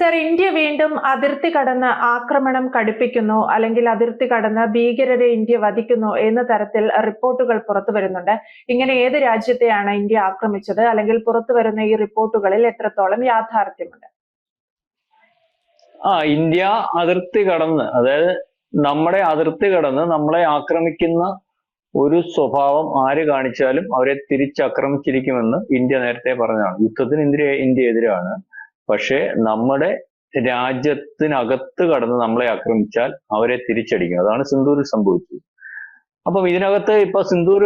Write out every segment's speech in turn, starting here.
Sir India വീണ്ടും അതിർത്തി കടന്ന് ആക്രമണം കടുപ്പിക്കുന്നു അല്ലെങ്കിൽ അതിർത്തി കടന്ന് ഭീകരരെ ഇന്ത്യ വധിക്കുന്നു എന്ന തരത്തിൽ റിപ്പോർട്ടുകൾ പുറത്തു വരുന്നുണ്ട്. ഇങ്ങനെ ഏത് രാജ്യത്തെയാണ് ഇന്ത്യ ആക്രമിച്ചത്? അല്ലെങ്കിൽ പുറത്തു വരുന്ന ഈ റിപ്പോർട്ടുകളിൽ എത്രത്തോളം യാഥാർത്ഥ്യമുണ്ട്? ആ ഇന്ത്യ അതിർത്തി കടന്ന് അതായത് നമ്മുടെ അതിർത്തി കടന്ന് നമ്മളെ ആക്രമിക്കുന്ന ഒരു സ്വഭാവം ആര് കാണിച്ചാലും അവരെ തിരിച്ചാക്രമിച്ചിരിക്കുമെന്ന് ഇന്ത്യ നേരത്തെ പറഞ്ഞതാണ്. യുദ്ധത്തിന് ഇന്ത്യ ഇന്ത്യ എതിരാണ്. പക്ഷേ നമ്മുടെ രാജ്യത്തിനകത്ത് കടന്ന് നമ്മളെ ആക്രമിച്ചാൽ അവരെ തിരിച്ചടിക്കും. അതാണ് സിന്ധൂരിൽ സംഭവിച്ചത്. അപ്പം ഇതിനകത്ത് ഇപ്പൊ സിന്ധൂർ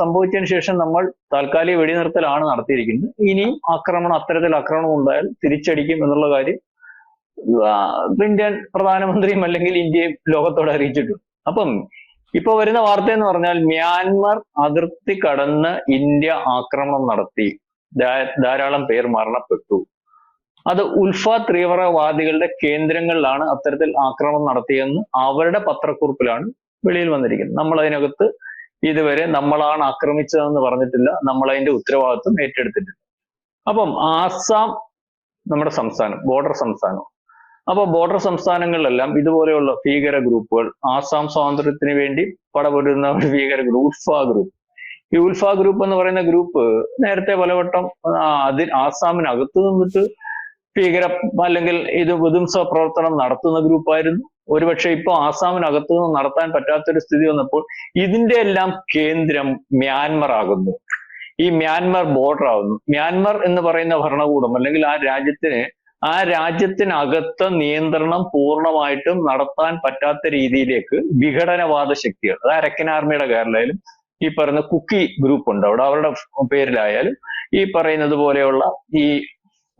സംഭവിച്ചതിന് ശേഷം നമ്മൾ താൽക്കാലിക വെടിനിർത്തലാണ് നടത്തിയിരിക്കുന്നത്. ഇനിയും ആക്രമണം അത്തരത്തിൽ ആക്രമണം ഉണ്ടായാൽ തിരിച്ചടിക്കും എന്നുള്ള കാര്യം ഇന്ത്യൻ പ്രധാനമന്ത്രിയും അല്ലെങ്കിൽ ഇന്ത്യയും ലോകത്തോട് അറിയിച്ചിട്ടുണ്ട്. അപ്പം ഇപ്പൊ വരുന്ന വാർത്ത എന്ന് പറഞ്ഞാൽ മ്യാൻമർ അതിർത്തി കടന്ന് ഇന്ത്യ ആക്രമണം നടത്തി. ധാരാളം പേർ മരണപ്പെട്ടു. അത് ഉൽഫ തീവ്രവാദികളുടെ കേന്ദ്രങ്ങളിലാണ് അത്തരത്തിൽ ആക്രമണം നടത്തിയെന്ന് അവരുടെ പത്രക്കുറിപ്പിലാണ് വെളിയിൽ വന്നിരിക്കുന്നത്. നമ്മൾ അതിനകത്ത് ഇതുവരെ നമ്മളാണ് ആക്രമിച്ചതെന്ന് പറഞ്ഞിട്ടില്ല. നമ്മൾ അതിന്റെ ഉത്തരവാദിത്വം ഏറ്റെടുത്തിട്ടില്ല. അപ്പം ആസാം നമ്മുടെ സംസ്ഥാനം ബോർഡർ സംസ്ഥാനം. അപ്പൊ ബോർഡർ സംസ്ഥാനങ്ങളിലെല്ലാം ഇതുപോലെയുള്ള ഭീകര ഗ്രൂപ്പുകൾ ആസാം സ്വാതന്ത്ര്യത്തിന് വേണ്ടി പടപൊരുന്ന ഒരു ഭീകര ഗ്രൂപ്പ് ഉൽഫ ഗ്രൂപ്പ്. ഈ ഉൽഫ ഗ്രൂപ്പ് എന്ന് പറയുന്ന ഗ്രൂപ്പ് നേരത്തെ പലവട്ടം അതിൽ ആസാമിനകത്ത് നിന്നിട്ട് ഭീകര അല്ലെങ്കിൽ ഇത് വിധ്വംസ പ്രവർത്തനം നടത്തുന്ന ഗ്രൂപ്പായിരുന്നു ഒരുപക്ഷെ ഇപ്പൊ ആസാമിനകത്തു നിന്ന് നടത്താൻ പറ്റാത്തൊരു സ്ഥിതി വന്നപ്പോൾ ഇതിന്റെ എല്ലാം കേന്ദ്രം മ്യാൻമർ ആകുന്നു. ഈ മ്യാൻമർ ബോർഡർ ആകുന്നു മ്യാൻമർ എന്ന് പറയുന്ന ഭരണകൂടം അല്ലെങ്കിൽ ആ രാജ്യത്തിന് ആ രാജ്യത്തിനകത്ത് നിയന്ത്രണം പൂർണമായിട്ടും നടത്താൻ പറ്റാത്ത രീതിയിലേക്ക് വിഘടനവാദ ശക്തികൾ അത് അരക്കൻ ആർമിയുടെ കേരളയിലും ഈ പറയുന്ന കുക്കി ഗ്രൂപ്പ് ഉണ്ട്. അവിടെ അവരുടെ പേരിലായാലും ഈ പറയുന്നത് പോലെയുള്ള ഈ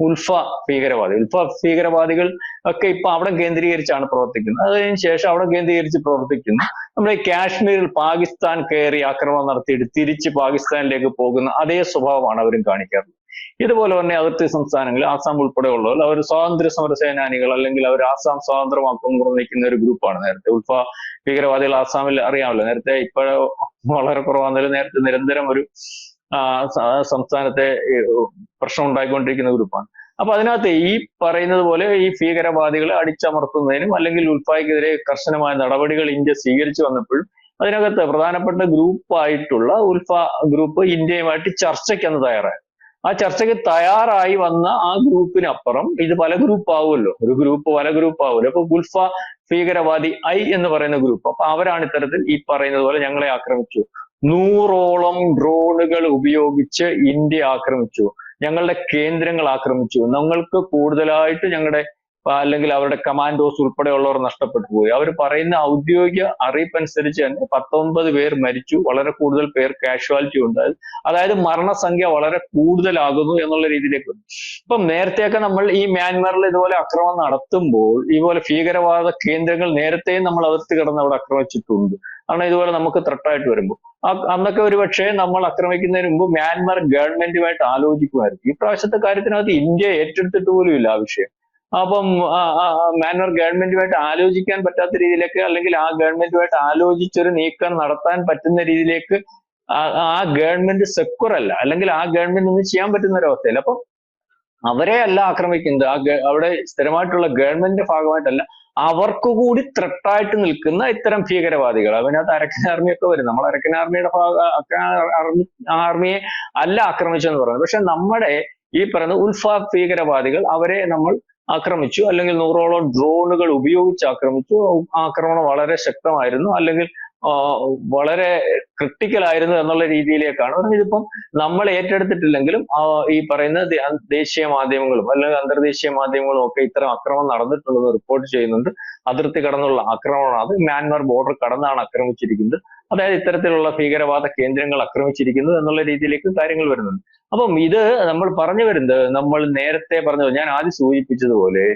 ഉൽഫ ഭീകരവാദി. ഉൽഫ ഭീകരവാദികൾ ഒക്കെ ഇപ്പൊ അവിടെ കേന്ദ്രീകരിച്ചാണ് പ്രവർത്തിക്കുന്നത്. അതിന് ശേഷം അവിടെ കേന്ദ്രീകരിച്ച് പ്രവർത്തിക്കുന്നു. നമ്മുടെ കാശ്മീരിൽ പാകിസ്ഥാൻ കയറി ആക്രമണം നടത്തിയിട്ട് തിരിച്ച് പാകിസ്ഥാനിലേക്ക് പോകുന്ന അതേ സ്വഭാവമാണ് അവരും കാണിക്കാറുള്ളത്. ഇതുപോലെ തന്നെ അതിർത്തി സംസ്ഥാനങ്ങളിൽ ആസാം ഉൾപ്പെടെയുള്ളവർ അവർ സ്വാതന്ത്ര്യ സമര സേനാനികൾ അല്ലെങ്കിൽ അവർ ആസാം സ്വാതന്ത്ര്യമാക്കും നിൽക്കുന്ന ഒരു ഗ്രൂപ്പാണ് നേരത്തെ. ഉൾഫ ഭീകരവാദികൾ ആസാമിൽ അറിയാമല്ലോ. നേരത്തെ ഇപ്പോഴോ വളരെ കുറവാണെങ്കിലും നേരത്തെ നിരന്തരം ഒരു സംസ്ഥാനത്തെ പ്രശ്നം ഉണ്ടായിക്കൊണ്ടിരിക്കുന്ന ഗ്രൂപ്പാണ്. അപ്പൊ അതിനകത്ത് ഈ പറയുന്നത് പോലെ ഈ ഭീകരവാദികളെ അടിച്ചമർത്തുന്നതിനും അല്ലെങ്കിൽ ഉൾഫായ്ക്കെതിരെ കർശനമായ നടപടികൾ ഇന്ത്യ സ്വീകരിച്ചു വന്നപ്പോഴും അതിനകത്ത് പ്രധാനപ്പെട്ട ഗ്രൂപ്പായിട്ടുള്ള ഉൽഫ ഗ്രൂപ്പ് ഇന്ത്യയുമായിട്ട് ചർച്ചയ്ക്ക് അന്ന് തയ്യാറായി. ആ ചർച്ചയ്ക്ക് തയ്യാറായി വന്ന ആ ഗ്രൂപ്പിനപ്പുറം ഇത് പല ഗ്രൂപ്പ് ആവുമല്ലോ ഒരു ഗ്രൂപ്പ് പല ഗ്രൂപ്പ് ആവുമല്ലോ അപ്പൊ ഗുൽഫ ഭീകരവാദി ഐ എന്ന് പറയുന്ന ഗ്രൂപ്പ്. അപ്പൊ അവരാണ് ഇത്തരത്തിൽ ഈ പറയുന്നത് പോലെ ഞങ്ങളെ ആക്രമിച്ചു. നൂറോളം ഡ്രോണുകൾ ഉപയോഗിച്ച് ഇന്ത്യ ആക്രമിച്ചു. ഞങ്ങളുടെ കേന്ദ്രങ്ങൾ ആക്രമിച്ചു. ഞങ്ങൾക്ക് കൂടുതലായിട്ട് ഞങ്ങളുടെ അല്ലെങ്കിൽ അവരുടെ കമാൻഡോസ് ഉൾപ്പെടെയുള്ളവർ നഷ്ടപ്പെട്ടു പോയി അവർ പറയുന്ന ഔദ്യോഗിക അറിയിപ്പ് അനുസരിച്ച് തന്നെ പത്തൊമ്പത് പേർ മരിച്ചു. വളരെ കൂടുതൽ പേർ കാഷ്വാലിറ്റി ഉണ്ടായി അതായത് മരണസംഖ്യ വളരെ കൂടുതലാകുന്നു എന്നുള്ള രീതിയിലേക്ക്. ഇപ്പം നേരത്തെയൊക്കെ നമ്മൾ ഈ മ്യാൻമറിൽ ഇതുപോലെ അക്രമം നടത്തുമ്പോൾ ഇതുപോലെ ഭീകരവാദ കേന്ദ്രങ്ങൾ നേരത്തെയും നമ്മൾ അതിർത്തി കടന്ന് അവിടെ ആക്രമിച്ചിട്ടുണ്ട് കാരണം ഇതുപോലെ നമുക്ക് ത്രട്ടായിട്ട് വരുമ്പോൾ അന്നൊക്കെ ഒരു പക്ഷേ നമ്മൾ ആക്രമിക്കുന്നതിന് മുമ്പ് മ്യാൻമാർ ഗവൺമെന്റുമായിട്ട് ആലോചിക്കുമായിരുന്നു. ഈ പ്രാവശ്യത്തെ കാര്യത്തിനകത്ത് ഇന്ത്യ ഏറ്റെടുത്തിട്ട് പോലും ഇല്ല ആ വിഷയം. അപ്പം മ്യാൻമാർ ഗവൺമെന്റുമായിട്ട് ആലോചിക്കാൻ പറ്റാത്ത രീതിയിലേക്ക് അല്ലെങ്കിൽ ആ ഗവൺമെന്റുമായിട്ട് ആലോചിച്ചൊരു നീക്കം നടത്താൻ പറ്റുന്ന രീതിയിലേക്ക് ആ- ഗവൺമെന്റ് സെക്യൂർ അല്ല. അല്ലെങ്കിൽ ആ ഗവൺമെന്റ് ഒന്നും ചെയ്യാൻ പറ്റുന്ന ഒരു അവസ്ഥയില്ല. അപ്പം അവരെ അല്ല ആക്രമിക്കുന്നത്. ആ അവിടെ സ്ഥിരമായിട്ടുള്ള ഗവൺമെന്റിന്റെ ഭാഗമായിട്ടല്ല അവർക്ക് കൂടി ത്രട്ടായിട്ട് നിൽക്കുന്ന ഇത്തരം ഭീകരവാദികൾ. അതിനകത്ത് അരക്കൻ ആർമിയൊക്കെ വരും. നമ്മൾ അരക്കൻ ആർമിയുടെ ഭാഗ ആർമി ആർമിയെ അല്ല ആക്രമിച്ചെന്ന് പറയുന്നത്. പക്ഷെ നമ്മുടെ ഈ പറയുന്ന ഉൽഫ ഭീകരവാദികൾ അവരെ നമ്മൾ ആക്രമിച്ചു. അല്ലെങ്കിൽ നൂറോളം ഡ്രോണുകൾ ഉപയോഗിച്ച് ആക്രമിച്ചു. ആക്രമണം വളരെ ശക്തമായിരുന്നു. അല്ലെങ്കിൽ വളരെ ക്രിട്ടിക്കൽ ആയിരുന്നു എന്നുള്ള രീതിയിലേക്കാണ്. ഇതിപ്പം നമ്മൾ ഏറ്റെടുത്തിട്ടില്ലെങ്കിലും ഈ പറയുന്ന ദേശീയ മാധ്യമങ്ങളും അല്ലെങ്കിൽ അന്തർദേശീയ മാധ്യമങ്ങളും ഒക്കെ ഇത്തരം അക്രമം നടന്നിട്ടുള്ളത് റിപ്പോർട്ട് ചെയ്യുന്നുണ്ട്. അതിർത്തി കടന്നുള്ള ആക്രമണമാണ് അത് മ്യാൻമർ ബോർഡർ കടന്നാണ് ആക്രമിച്ചിരിക്കുന്നത്. അതായത് ഇത്തരത്തിലുള്ള ഭീകരവാദ കേന്ദ്രങ്ങൾ ആക്രമിച്ചിരിക്കുന്നത് എന്നുള്ള രീതിയിലേക്ക് കാര്യങ്ങൾ വരുന്നുണ്ട്. അപ്പം ഇത് നമ്മൾ പറഞ്ഞു വരുന്നത് നമ്മൾ നേരത്തെ പറഞ്ഞത് ഞാൻ ആദ്യം സൂചിപ്പിച്ചതുപോലെ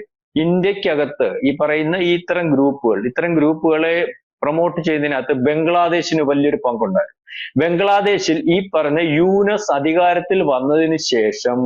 ഇന്ത്യക്കകത്ത് ഈ പറയുന്ന ഈ ഇത്തരം ഗ്രൂപ്പുകൾ ഇത്തരം ഗ്രൂപ്പുകളെ പ്രൊമോട്ട് ചെയ്യുന്നതിനകത്ത് ബംഗ്ലാദേശിന് വലിയൊരു പങ്കുണ്ടായിരുന്നു. ബംഗ്ലാദേശിൽ ഈ പറഞ്ഞ യൂനസ് അധികാരത്തിൽ വന്നതിന് ശേഷം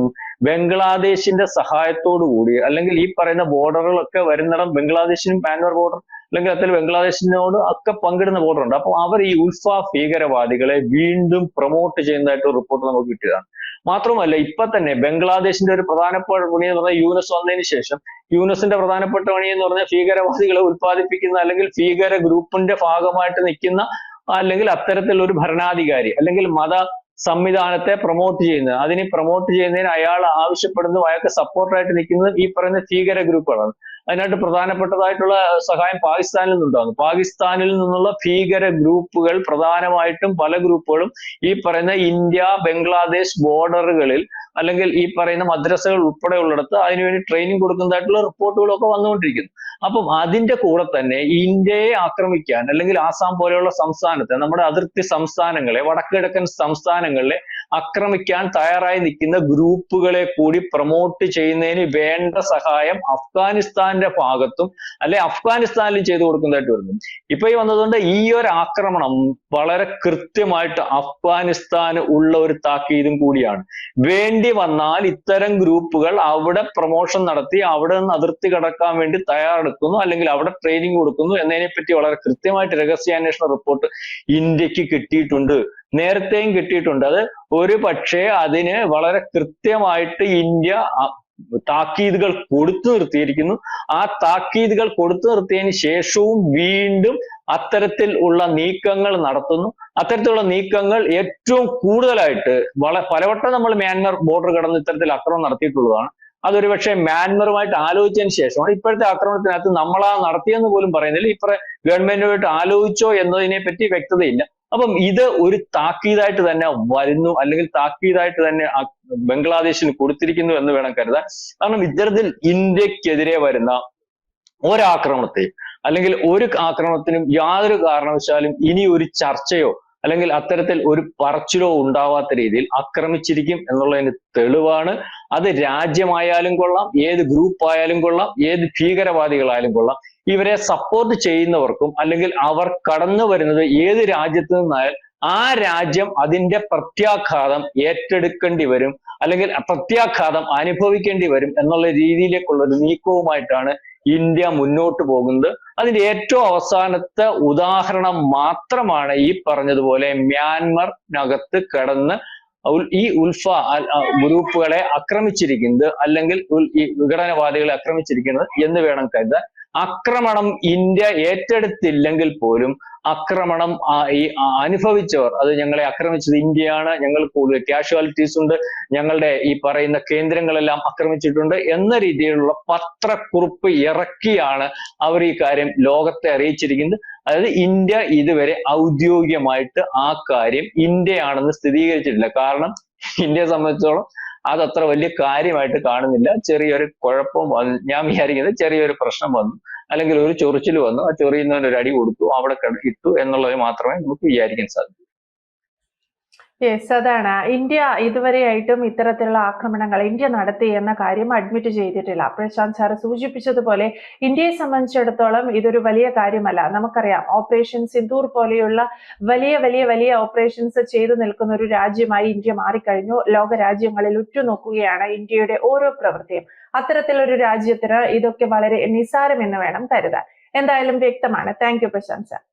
ബംഗ്ലാദേശിന്റെ സഹായത്തോടു കൂടി അല്ലെങ്കിൽ ഈ പറയുന്ന ബോർഡറുകളൊക്കെ വരുന്നിടം ബംഗ്ലാദേശിനും മ്യാൻമർ ബോർഡർ അല്ലെങ്കിൽ അതിൽ ബംഗ്ലാദേശിനോട് ഒക്കെ പങ്കിടുന്ന ബോർഡർ ഉണ്ട്. അപ്പോൾ അവർ ഈ ഉൽഫ ഭീകരവാദികളെ വീണ്ടും പ്രൊമോട്ട് ചെയ്യുന്നതായിട്ട് റിപ്പോർട്ട് നമുക്ക് കിട്ടിയതാണ്. മാത്രമല്ല ഇപ്പൊ തന്നെ ബംഗ്ലാദേശിന്റെ ഒരു പ്രധാനപ്പെട്ട പണി എന്ന് പറഞ്ഞാൽ യൂനസ് വന്നതിന് ശേഷം യൂനസിന്റെ പ്രധാനപ്പെട്ട പണി എന്ന് പറഞ്ഞാൽ ഭീകരവാദികളെ ഉത്പാദിപ്പിക്കുന്ന അല്ലെങ്കിൽ ഭീകര ഗ്രൂപ്പിന്റെ ഭാഗമായിട്ട് നിൽക്കുന്ന അല്ലെങ്കിൽ അത്തരത്തിലുള്ള ഒരു ഭരണാധികാരി അല്ലെങ്കിൽ മത സംവിധാനത്തെ പ്രൊമോട്ട് ചെയ്യുന്നത്. അതിനെ പ്രൊമോട്ട് ചെയ്യുന്നതിന് അയാൾ ആവശ്യപ്പെടുന്നതും അയാൾക്ക് സപ്പോർട്ടായിട്ട് നിൽക്കുന്നത് ഈ പറയുന്ന ഭീകര ഗ്രൂപ്പുകളാണ്. അതിനായിട്ട് പ്രധാനപ്പെട്ടതായിട്ടുള്ള സഹായം പാകിസ്ഥാനിൽ നിന്നുണ്ടാകുന്നു. പാകിസ്ഥാനിൽ നിന്നുള്ള ഭീകര ഗ്രൂപ്പുകൾ പ്രധാനമായിട്ടും പല ഗ്രൂപ്പുകളും ഈ പറയുന്ന ഇന്ത്യ ബംഗ്ലാദേശ് ബോർഡറുകളിൽ അല്ലെങ്കിൽ ഈ പറയുന്ന മദ്രസകൾ ഉൾപ്പെടെയുള്ളിടത്ത് അതിനുവേണ്ടി ട്രെയിനിങ് കൊടുക്കുന്നതായിട്ടുള്ള റിപ്പോർട്ടുകളൊക്കെ വന്നുകൊണ്ടിരിക്കുന്നു. അപ്പം അതിന്റെ കൂടെ തന്നെ ഇന്ത്യയെ ആക്രമിക്കാൻ അല്ലെങ്കിൽ ആസാം പോലെയുള്ള സംസ്ഥാനത്തെ നമ്മുടെ അതിർത്തി സംസ്ഥാനങ്ങളെ വടക്കിഴക്കൻ സംസ്ഥാനങ്ങളിലെ ആക്രമിക്കാൻ തയ്യാറായി നിൽക്കുന്ന ഗ്രൂപ്പുകളെ കൂടി പ്രൊമോട്ട് ചെയ്യുന്നതിന് വേണ്ട സഹായം അഫ്ഗാനിസ്ഥാന്റെ ഭാഗത്തും അല്ലെ അഫ്ഗാനിസ്ഥാനിൽ ചെയ്തു കൊടുക്കുന്നതായിട്ട് വരുന്നു. ഇപ്പൊ ഈ വന്നതുകൊണ്ട് ഈ ഒരു ആക്രമണം വളരെ കൃത്യമായിട്ട് അഫ്ഗാനിസ്ഥാന് ഉള്ള ഒരു താക്കീതും കൂടിയാണ്. വേണ്ടി വന്നാൽ ഇത്തരം ഗ്രൂപ്പുകൾ അവിടെ പ്രൊമോഷൻ നടത്തി അവിടെ നിന്ന് അതിർത്തി കടക്കാൻ വേണ്ടി തയ്യാറെടുക്കുന്നു അല്ലെങ്കിൽ അവിടെ ട്രെയിനിങ് കൊടുക്കുന്നു എന്നതിനെ പറ്റി വളരെ കൃത്യമായിട്ട് രഹസ്യാന്വേഷണ റിപ്പോർട്ട് ഇന്ത്യയ്ക്ക് കിട്ടിയിട്ടുണ്ട്. നേരത്തെയും കിട്ടിയിട്ടുണ്ട്. അത് ഒരു പക്ഷേ അതിന് വളരെ കൃത്യമായിട്ട് ഇന്ത്യ താക്കീതുകൾ കൊടുത്തു നിർത്തിയിരിക്കുന്നു. ആ താക്കീതുകൾ കൊടുത്തു നിർത്തിയതിന് ശേഷവും വീണ്ടും അത്തരത്തിൽ ഉള്ള നീക്കങ്ങൾ നടത്തുന്നു. അത്തരത്തിലുള്ള നീക്കങ്ങൾ ഏറ്റവും കൂടുതലായിട്ട് വള പലവട്ടം നമ്മൾ മ്യാൻമർ ബോർഡർ കടന്ന് ഇത്തരത്തിൽ ആക്രമണം നടത്തിയിട്ടുള്ളതാണ്. അതൊരു പക്ഷേ മ്യാൻമറുമായിട്ട് ആലോചിച്ചതിന് ശേഷമാണ്. ഇപ്പോഴത്തെ ആക്രമണത്തിനകത്ത് നമ്മളാ നടത്തിയെന്ന് പോലും പറയുന്നില്ല. ഇപ്പറ ഗവൺമെന്റുമായിട്ട് ആലോചിച്ചോ എന്നതിനെ പറ്റി വ്യക്തതയില്ല. അപ്പം ഇത് ഒരു താക്കീതായിട്ട് തന്നെ വരുന്നു അല്ലെങ്കിൽ താക്കീതായിട്ട് തന്നെ ബംഗ്ലാദേശിന് കൊടുത്തിരിക്കുന്നു എന്ന് വേണം കരുതാൻ. കാരണം ഇത്തരത്തിൽ ഇന്ത്യക്കെതിരെ വരുന്ന ഒരാക്രമണത്തെ അല്ലെങ്കിൽ ഒരു ആക്രമണത്തിനും യാതൊരു കാരണവശാലും ഇനി ഒരു ചർച്ചയോ അല്ലെങ്കിൽ അത്തരത്തിൽ ഒരു പറച്ചിലോ ഉണ്ടാവാത്ത രീതിയിൽ ആക്രമിച്ചിരിക്കും എന്നുള്ളതിന് തെളിവാണ്. അത് രാജ്യമായാലും കൊള്ളാം ഏത് ഗ്രൂപ്പായാലും കൊള്ളാം ഏത് ഭീകരവാദികളായാലും കൊള്ളാം. ഇവരെ സപ്പോർട്ട് ചെയ്യുന്നവർക്കും അല്ലെങ്കിൽ അവർ കടന്നു വരുന്നത് ഏത് രാജ്യത്തു നിന്നായാൽ ആ രാജ്യം അതിന്റെ പ്രത്യാഘാതം ഏറ്റെടുക്കേണ്ടി വരും അല്ലെങ്കിൽ പ്രത്യാഘാതം അനുഭവിക്കേണ്ടി വരും എന്നുള്ള രീതിയിലേക്കുള്ള ഒരു നീക്കവുമായിട്ടാണ് ഇന്ത്യ മുന്നോട്ട് പോകുന്നത്. അതിന്റെ ഏറ്റവും അവസാനത്തെ ഉദാഹരണം മാത്രമാണ് ഈ പറഞ്ഞതുപോലെ മ്യാൻമറിനകത്ത് കടന്ന് ഈ ഉൽഫ ഗ്രൂപ്പുകളെ ആക്രമിച്ചിരിക്കുന്നത് അല്ലെങ്കിൽ ഈ വിഘടനവാദികളെ ആക്രമിച്ചിരിക്കുന്നത് എന്ന് വേണം കരുതാൻ. ആക്രമണം ഇന്ത്യ ഏറ്റെടുത്തില്ലെങ്കിൽ പോലും ആക്രമണം ഈ അനുഭവിച്ചവർ അത് ഞങ്ങളെ ആക്രമിച്ചത് ഇന്ത്യയാണ് ഞങ്ങൾ കൂടുതൽ കാഷ്വാലിറ്റീസ് ഉണ്ട് ഞങ്ങളുടെ ഈ പറയുന്ന കേന്ദ്രങ്ങളെല്ലാം ആക്രമിച്ചിട്ടുണ്ട് എന്ന രീതിയിലുള്ള പത്രക്കുറിപ്പ് ഇറക്കിയാണ് അവർ ഈ കാര്യം ലോകത്തെ അറിയിച്ചിരിക്കുന്നത്. അതായത് ഇന്ത്യ ഇതുവരെ ഔദ്യോഗികമായിട്ട് ആ കാര്യം ഇന്ത്യയാണെന്ന് സ്ഥിരീകരിച്ചിട്ടില്ല. കാരണം ഇന്ത്യയെ സംബന്ധിച്ചോളം അത് അത്ര വലിയ കാര്യമായിട്ട് കാണുന്നില്ല. ചെറിയൊരു കുഴപ്പം വന്നു ഞാൻ വിചാരിക്കുന്നത് ചെറിയൊരു പ്രശ്നം വന്നു. അല്ലെങ്കിൽ ഒരു ചൊറിച്ചിൽ വന്നു. ആ ചൊറിയുന്നവന് ഒരു അടി കൊടുത്തു. അവിടെ ഇട്ടു എന്നുള്ളത് മാത്രമേ നമുക്ക് വിചാരിക്കാൻ സാധിക്കൂ. യെസ് അതാണ്. ഇന്ത്യ ഇതുവരെയായിട്ടും ഇത്തരത്തിലുള്ള ആക്രമണങ്ങൾ ഇന്ത്യ നടത്തി എന്ന കാര്യം അഡ്മിറ്റ് ചെയ്തിട്ടില്ല. പ്രശാന്ത് സാർ സൂചിപ്പിച്ചതുപോലെ ഇന്ത്യയെ സംബന്ധിച്ചിടത്തോളം ഇതൊരു വലിയ കാര്യമല്ല. നമുക്കറിയാം ഓപ്പറേഷൻ സിന്ദൂർ പോലെയുള്ള വലിയ വലിയ വലിയ ഓപ്പറേഷൻസ് ചെയ്തു നിൽക്കുന്ന ഒരു രാജ്യമായി ഇന്ത്യ മാറിക്കഴിഞ്ഞു. ലോക രാജ്യങ്ങളിൽ ഉറ്റുനോക്കുകയാണ് ഇന്ത്യയുടെ ഓരോ പ്രവൃത്തിയും. അത്തരത്തിലൊരു രാജ്യത്തിന് ഇതൊക്കെ വളരെ നിസ്സാരമെന്ന് വേണം കരുതാൻ. എന്തായാലും വ്യക്തമാണ്. Thank you Prashant sir.